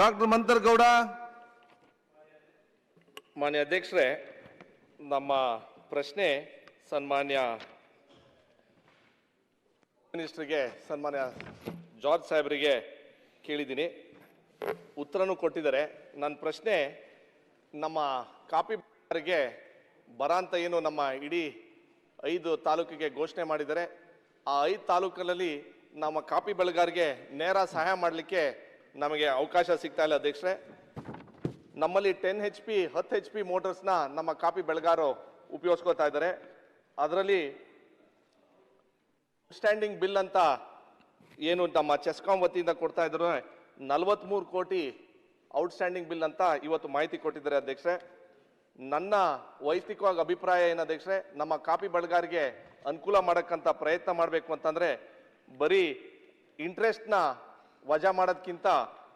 Doctor Mantar Gowda ಮಾನ್ಯ ಅಧ್ಯಕ್ಷರೇ, ನಮ್ಮ ಪ್ರಶ್ನೆ ಸನ್ಮಾನ್ಯ ಮಿನಿಸ್ಟ್ರಿಗೆ, ಸನ್ಮಾನ್ಯ ಜಾರ್ಜ್ ಸಾಹೇಬರಿಗೆ ಕೇಳಿದ್ದೀನಿ. ಉತ್ತರನೂ ಕೊಟ್ಟಿದ್ದಾರೆ. ನನ್ನ ಪ್ರಶ್ನೆ, ನಮ್ಮ ಕಾಪಿ ಬರ ಅಂತ ಏನು ನಮ್ಮ ಇಡೀ ಐದು ತಾಲೂಕಿಗೆ ಘೋಷಣೆ ಮಾಡಿದ್ದಾರೆ. ಆ ಐದು ತಾಲೂಕಲ್ಲಿ ನಮ್ಮ ಕಾಪಿ ಬೆಳೆಗಾರರಿಗೆ ನೇರ ಸಹಾಯ ಮಾಡಲಿಕ್ಕೆ ನಮಗೆ ಅವಕಾಶ ಸಿಗ್ತಾ ಇಲ್ಲ ಅಧ್ಯಕ್ಷರೇ. ನಮ್ಮಲ್ಲಿ ಟೆನ್ ಹೆಚ್ ಪಿ ಹತ್ತು ಹೆಚ್ ಪಿ ಮೋಟರ್ಸ್ನ ನಮ್ಮ ಕಾಪಿ ಬೆಳಗಾರು ಉಪಯೋಗಿಸ್ಕೋತಾ ಇದ್ದಾರೆ. ಅದರಲ್ಲಿ ಸ್ಟ್ಯಾಂಡಿಂಗ್ ಬಿಲ್ ಅಂತ ಏನು ನಮ್ಮ ಚೆಸ್ಕಾಂ ವತಿಯಿಂದ ಕೊಡ್ತಾ ಇದ್ರು ನಲವತ್ತ್ಮೂರು ಕೋಟಿ ಔಟ್ಸ್ಟ್ಯಾಂಡಿಂಗ್ ಬಿಲ್ ಅಂತ ಇವತ್ತು ಮಾಹಿತಿ ಕೊಟ್ಟಿದ್ದಾರೆ ಅಧ್ಯಕ್ಷರೇ. ನನ್ನ ವೈಯಕ್ತಿಕವಾಗಿ ಅಭಿಪ್ರಾಯ ಏನು ಅಧ್ಯಕ್ಷರೇ, ನಮ್ಮ ಕಾಪಿ ಬೆಳಗಾರಿಗೆ ಅನುಕೂಲ ಮಾಡಕ್ಕಂತ ಪ್ರಯತ್ನ ಮಾಡಬೇಕು ಅಂತಂದ್ರೆ ಬರೀ ಇಂಟ್ರೆಸ್ಟ್ನ ವಜಾ ಮಾಡೋದಕ್ಕಿಂತ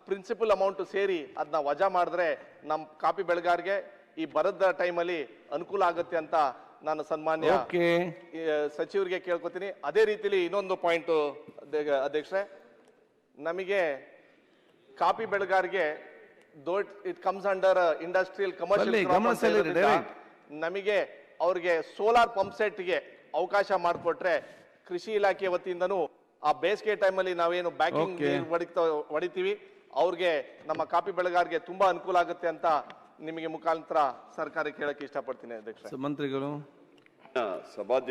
ಪ್ರಿನ್ಸಿಪಲ್ ಅಮೌಂಟು ಸೇರಿ ಅದನ್ನ ವಜಾ ಮಾಡಿದ್ರೆ ನಮ್ಮ ಕಾಪಿ ಬೆಳೆಗಾರರಿಗೆ ಈ ಬರದ ಟೈಮಲ್ಲಿ ಅನುಕೂಲ ಆಗುತ್ತೆ ಅಂತ ನಾನು ಸನ್ಮಾನ್ಯ ಸಚಿವರಿಗೆ ಕೇಳ್ಕೊತೀನಿ ಅದೇ ರೀತಿಲಿ ಇನ್ನೊಂದು ಪಾಯಿಂಟು ಅಧ್ಯಕ್ಷರೇ ನಮಗೆ ಕಾಪಿ ಬೆಳೆಗಾರರಿಗೆ ದೊಡ್ಡ it comes under industrial commercial. ನಮಗೆ ಅವ್ರಿಗೆ ಸೋಲಾರ್ ಪಂಪ್ ಸೆಟ್ಗೆ ಅವಕಾಶ ಮಾಡಿಕೊಟ್ರೆ ಕೃಷಿ ಇಲಾಖೆ ವತಿಯಿಂದನೂ ಆ ಬೇಸಿಗೆ ಟೈಮಲ್ಲಿ ನಾವೇನು ಬ್ಯಾಕಿಂಗ್ Okay. ಹೊಡಿತಾ ಹೊಡಿತೀವಿ. ಅವ್ರಿಗೆ ನಮ್ಮ ಕಾಪಿ ಬೆಳೆಗಾರರಿಗೆ ತುಂಬಾ ಅನುಕೂಲ ಆಗುತ್ತೆ ಅಂತ ನಿಮಗೆ ಮುಖಾಂತರ ಸರ್ಕಾರಕ್ಕೆ ಹೇಳಕ್ಕೆ ಇಷ್ಟಪಡ್ತೀನಿ ಅಧ್ಯಕ್ಷ ಮಂತ್ರಿಗಳು. ಸಭಾಧ್ಯಕ್ಷ